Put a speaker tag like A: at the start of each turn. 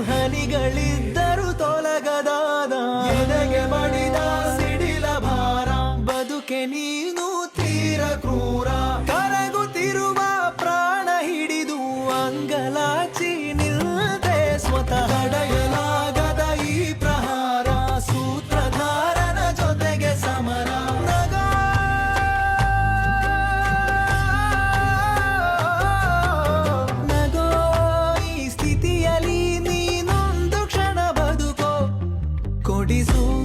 A: ಹನಿಗಳಿದ್ದರು ತೊಲಗದಾದ ಎದೆಗೆ ಬಡಿದ ಸಿಡಿಲ ಭಾರ. ಬದುಕೆ ನೀನು ತೀರ ಕ್ರೂರ. ಕರಗುತ್ತಿರುವ ಪ್ರಾಣ ಹಿಡಿದು ಅಂಗಲಾಚಿ ನಿಲ್ಲದೆ ಸ್ವತಃ. ಹಡೆಯಲಾಗದ ಈ ಪ್ರಹಾರ, ಸೂತ್ರಧಾರನ ಜೊತೆಗೆ ಸಮರ. ನಗ. ನಗೋ, ಈ ಸ್ಥಿತಿ ನುಡಿಸು.